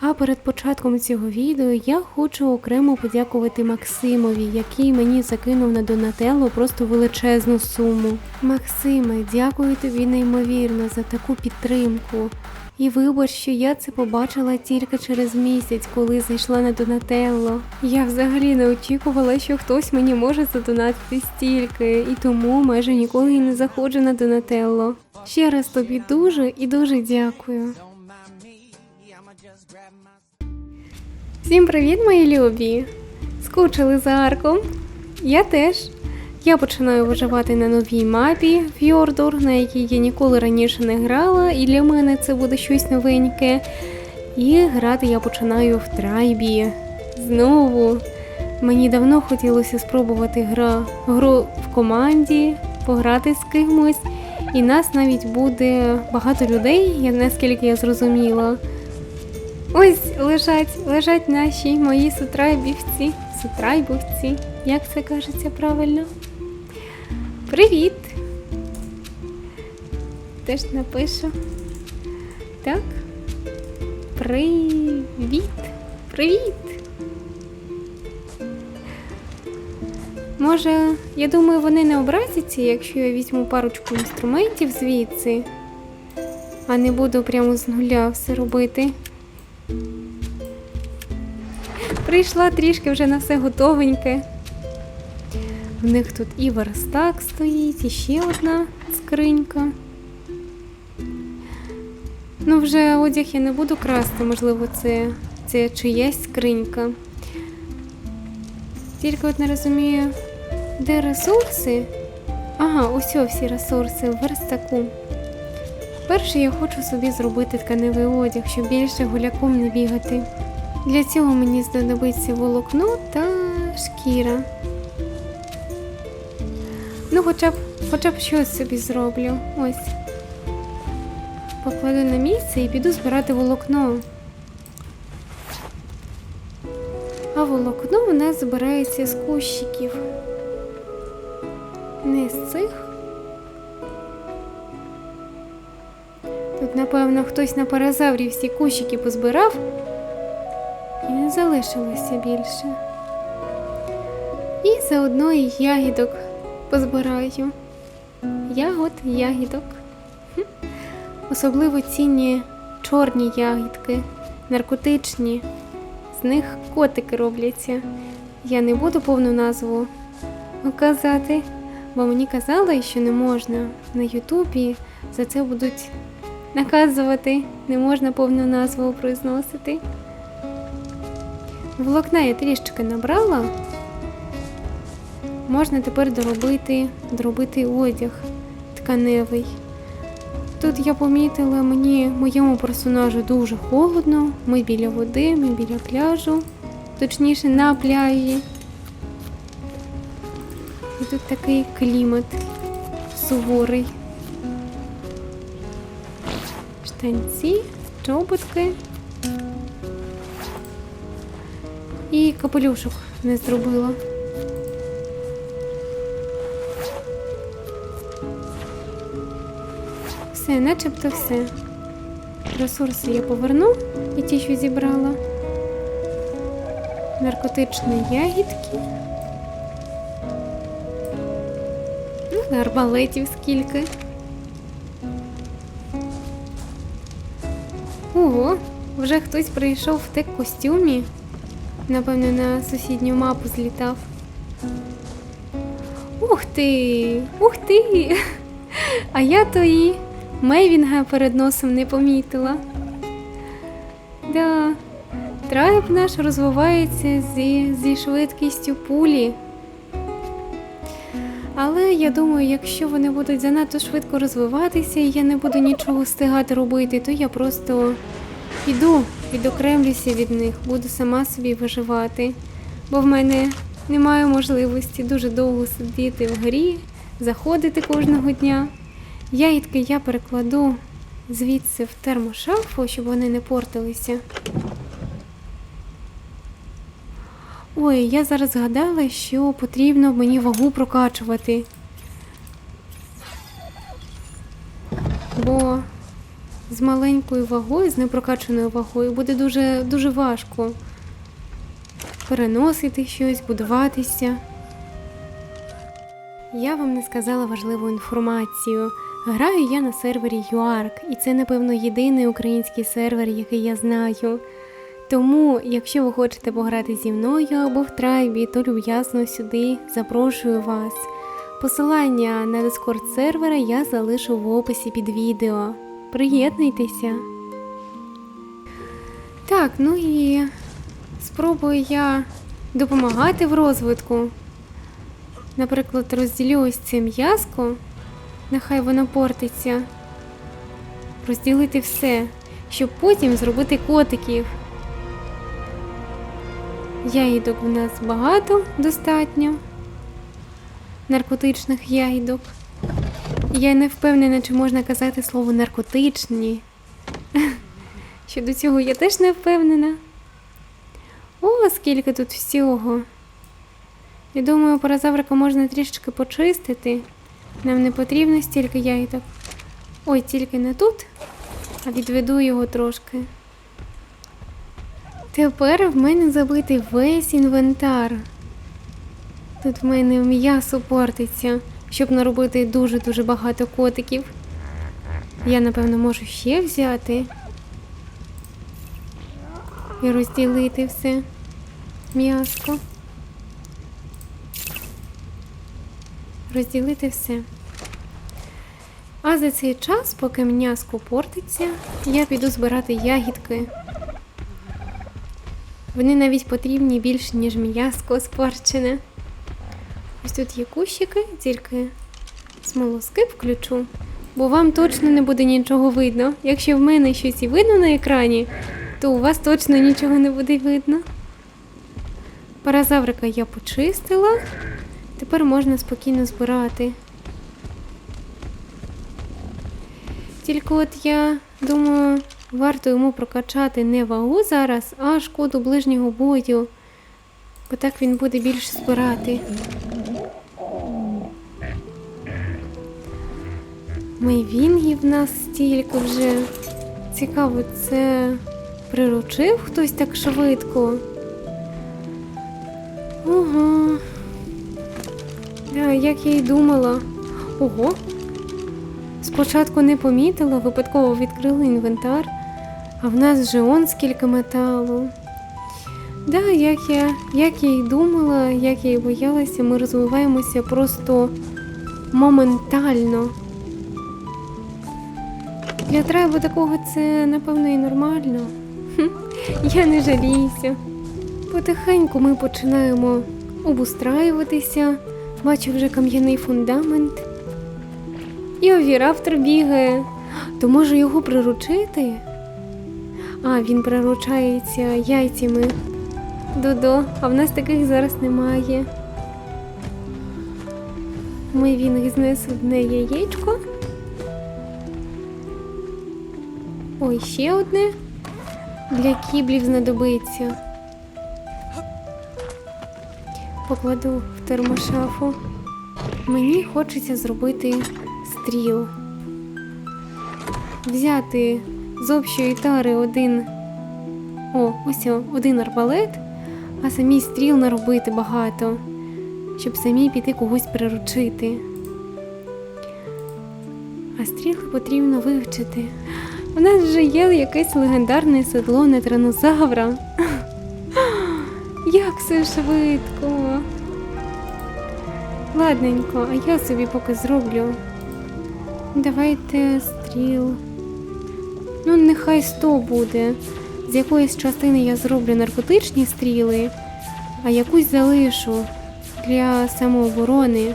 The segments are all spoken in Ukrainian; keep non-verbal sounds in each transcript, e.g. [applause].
А перед початком цього відео я хочу окремо подякувати Максимові, який мені закинув на Донателло просто величезну суму. Максиме, дякую тобі неймовірно за таку підтримку. І вибач, що я це побачила тільки через місяць, коли зайшла на Донателло. Я взагалі не очікувала, що хтось мені може задонатити стільки, і тому майже ніколи і не заходжу на Донателло. Ще раз тобі дуже і дуже дякую. Всім привіт, мої любі! Скучили за арком? Я теж. Я починаю виживати на новій мапі Фьордор, на якій я ніколи раніше не грала, і для мене це буде щось новеньке. І грати я починаю в трайбі. Знову. Мені давно хотілося спробувати гра, гру в команді, пограти з кимось. І нас навіть буде багато людей, наскільки я зрозуміла. Ось лежать, лежать наші мої сутрайбівці. Сутрайбовці. Як це кажеться правильно? Привіт! Теж напишу. Так. Привіт! Привіт! Може, я думаю, вони не образяться, якщо я візьму парочку інструментів звідси, а не буду прямо з нуля все робити. Прийшла трішки вже на все готовеньке. В них тут і верстак стоїть, і ще одна скринька. Ну, вже одяг я не буду красти, можливо, це, це чиясь скринька. Тільки от не розумію, де ресурси? Ага, ось всі ресурси в верстаку. Перше я хочу собі зробити тканевий одяг, щоб більше гуляком не бігати. Для цього мені знадобиться волокно та шкіра. Ну, хоча б, хоча б щось собі зроблю. Ось. Покладу на місце і піду збирати волокно. А волокно у нас збирається з кущиків. Не з цих. Напевно, хтось на паразаврі всі кущики позбирав. І не залишилося більше. І заодно і ягідок позбираю. Ягод, ягідок. Особливо цінні чорні ягідки, наркотичні. З них котики робляться. Я не буду повну назву казати, бо мені казали, що не можна. На Ютубі за це будуть наказувати, не можна повну назву произносити. Волокна я трішки набрала. Можна тепер доробити, доробити одяг тканевий. Тут я помітила, мені моєму персонажу дуже холодно. Ми біля води, ми біля пляжу, точніше на пляжі. І тут такий клімат суворий. Штанці, чоботки. І капелюшок не зробила. Все, начебто все. Ресурси я поверну і ті, що зібрала. Наркотичні ягідки. Ну, арбалетів скільки. Ого, вже хтось прийшов в тек костюмі. Напевно, на сусідню мапу злітав. Ух ти! Ух ти! А я то і Мейвінга перед носом не помітила. Да, трайб наш розвивається зі, зі швидкістю пулі. Але я думаю, якщо вони будуть занадто швидко розвиватися і я не буду нічого встигати робити, то я просто піду, відокремлюся від них, буду сама собі виживати. Бо в мене немає можливості дуже довго сидіти в грі, заходити кожного дня. Ягідки я перекладу звідси в термошафу, щоб вони не портилися. Ой, я зараз згадала, що потрібно мені вагу прокачувати. Бо з маленькою вагою, з непрокачаною вагою буде дуже, дуже важко переносити щось, будуватися. Я вам не сказала важливу інформацію. Граю я на сервері UARC, і це, напевно, єдиний український сервер, який я знаю. Тому, якщо ви хочете пограти зі мною або в трайбі, то люб'язно сюди запрошую вас. Посилання на дискорд сервера я залишу в описі під відео. Приєднуйтеся. Так, ну і спробую я допомагати в розвитку. Наприклад, розділю ось це м'язко, нехай воно портиться. Розділити все, щоб потім зробити котиків. Ягідок у нас багато достатньо. Наркотичних ягідок. Я не впевнена, чи можна казати слово наркотичні. [laughs] Щодо цього я теж не впевнена. О, скільки тут всього. Я думаю, паразаврика можна трішечки почистити. Нам не потрібно стільки ягідок. Ой, тільки не тут, а відведу його трошки. Тепер в мене забитий весь інвентар. Тут в мене м'ясо портиться, щоб наробити дуже-дуже багато котиків. Я, напевно, можу ще взяти і розділити все м'яско. Розділити все. А за цей час, поки м'яско портиться, я піду збирати ягідки. Вони навіть потрібні більше, ніж м'яско спорчене. Ось тут є кущики, тільки смолоскип включу, бо вам точно не буде нічого видно. Якщо в мене щось і видно на екрані, то у вас точно нічого не буде видно. Паразаврика я почистила. Тепер можна спокійно збирати. Тільки от я думаю, варто йому прокачати не вагу зараз, а шкоду ближнього бою. Бо так він буде більше збирати. Мейвінгів в нас стільки вже. Цікаво, це приручив хтось так швидко. Ого. Да, як я й думала. Ого. Спочатку не помітила, випадково відкрила інвентар, а в нас вже он скільки металу. Да, як я, як я й думала, як я й боялася, ми розвиваємося просто моментально. Для трайбу такого це, напевно, і нормально. Я не жаліюся. Потихеньку ми починаємо обустраюватися. Бачу вже кам'яний фундамент. І овіраптор бігає. То може його приручити? А, він приручається яйцями. Додо, а в нас таких зараз немає. Ми він знес одне яєчко. Ой, ще одне. Для кіблів знадобиться. Покладу в термошафу. Мені хочеться зробити стріл. Взяти з общої тари один. О, ось один арбалет, а самі стріл наробити багато, щоб самі піти когось приручити. А стріли потрібно вивчити. У нас вже є якесь легендарне седло на тиранозавра. [laughs] Як все швидко. Ладненько, а я собі поки зроблю. Давайте стріл. Ну, нехай 100 буде. З якоїсь частини я зроблю наркотичні стріли, а якусь залишу для самооборони,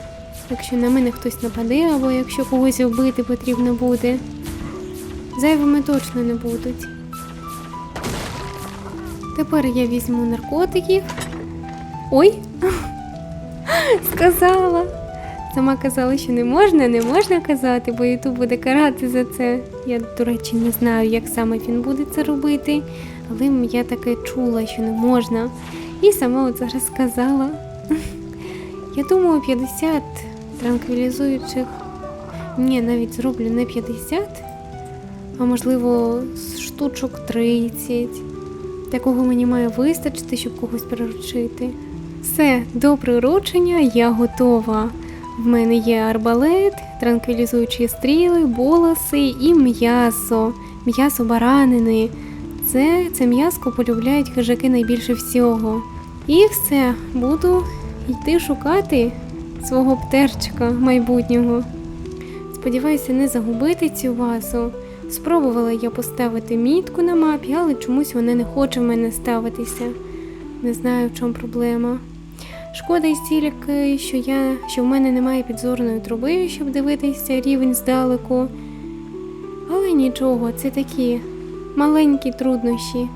якщо на мене хтось нападе, або якщо когось вбити потрібно буде. Зайвими точно не будуть. Тепер я візьму наркотиків. Ой! [laughs] Сказала. Сама казала, що не можна, не можна казати, бо Ютуб буде карати за це. Я, до речі, не знаю, як саме він буде це робити, але я таке чула, що не можна. І сама от зараз сказала. [laughs] Я думаю, 50 транквілізуючих. Ні, навіть зроблю не 50, а можливо, штучок 30. Такого мені має вистачити, щоб когось приручити. Все, до приручення я готова. В мене є арбалет, транквілізуючі стріли, болоси і м'ясо. М'ясо баранини. Це, це м'яско полюбляють хижаки найбільше всього. І все, буду йти шукати свого птέρчика майбутнього. Сподіваюся, не загубити цю вазу. Спробувала я поставити мітку на мапі, але чомусь вона не хоче в мене ставитися. Не знаю, в чому проблема. Шкода й стільки, що я, що в мене немає підзорної труби, щоб дивитися рівень здалеку. Але нічого, це такі маленькі труднощі.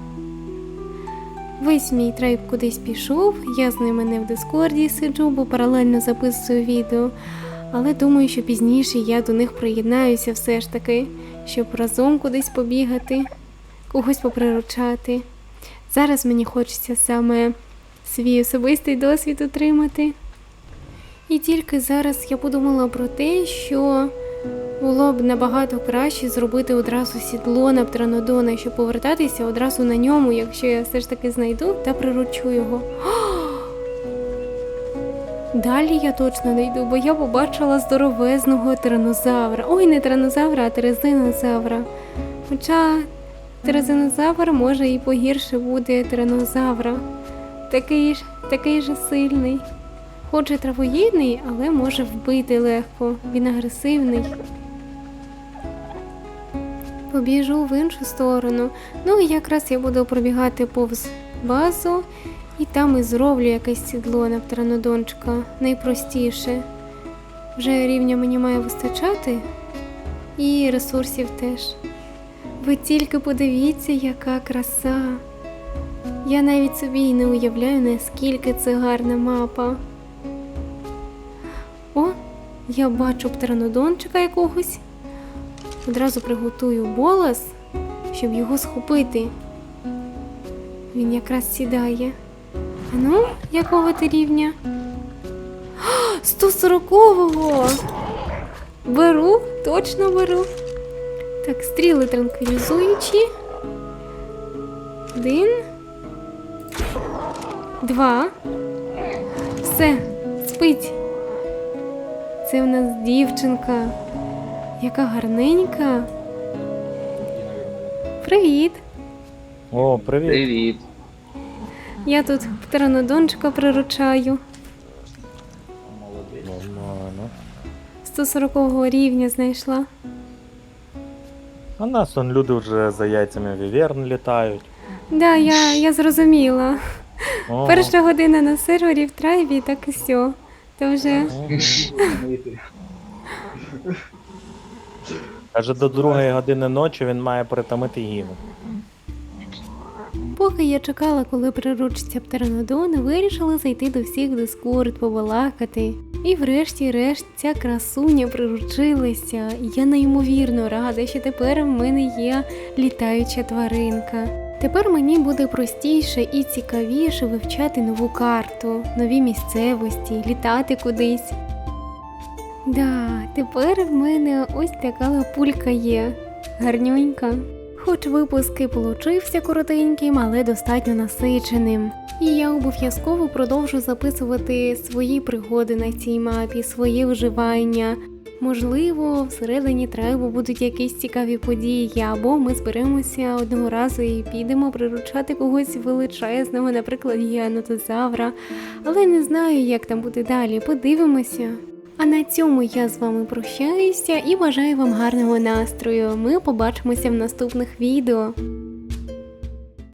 Весь мій трейб кудись пішов, я з ними не в Дискорді сиджу, бо паралельно записую відео. Але думаю, що пізніше я до них приєднаюся все ж таки, щоб разом кудись побігати, когось поприручати. Зараз мені хочеться саме свій особистий досвід отримати. І тільки зараз я подумала про те, що було б набагато краще зробити одразу сідло на птеранодона, щоб повертатися одразу на ньому, якщо я все ж таки знайду та приручу його. [gasps] Далі я точно не йду, бо я побачила здоровезного тиранозавра. Ой, не тиранозавра, а терезинозавра. Хоча терезинозавр може і погірше буде тиранозавра. Такий ж, такий же сильний. Хоч і травоїдний, але може вбити легко. Він агресивний. Побіжу в іншу сторону. Ну і якраз я буду пробігати повз базу, і там і зроблю якесь сідло на птеранодончика. Найпростіше. Вже рівня мені має вистачати, і ресурсів теж. Ви тільки подивіться, яка краса. Я навіть собі й не уявляю, наскільки це гарна мапа. О, я бачу птеранодончика якогось. Одразу приготую болос, щоб його схопити. Він якраз сідає. А ну, якого ти рівня? 140-го! Беру, точно беру. Так, стріли транквілізуючі. Один. Два. Все, спить. Це в нас дівчинка. Яка гарненька. Привіт! О, привіт. Привіт. Я тут птеранодончика приручаю. Нормально. 140 рівня знайшла. А нас он люди вже за яйцями віверн літають. Да, я, я зрозуміла. О, Перша година на сервері в трайбі, так і все. То вже Каже, до другої години ночі він має притомити гіну. Поки я чекала, коли приручиться птеранодон, вирішила зайти до всіх в дискорд, побалакати. І врешті-решт ця красуня приручилася. Я неймовірно рада, що тепер в мене є літаюча тваринка. Тепер мені буде простіше і цікавіше вивчати нову карту, нові місцевості, літати кудись. Да, тепер в мене ось така лапулька є. Гарнюнька. Хоч випуск і получився коротеньким, але достатньо насиченим. І я обов'язково продовжу записувати свої пригоди на цій мапі, свої вживання. Можливо, всередині трайбу будуть якісь цікаві події, або ми зберемося одного разу і підемо приручати когось величезного, наприклад, гіанотозавра. Але не знаю, як там буде далі. Подивимося. А на цьому я з вами прощаюся і бажаю вам гарного настрою. Ми побачимося в наступних відео.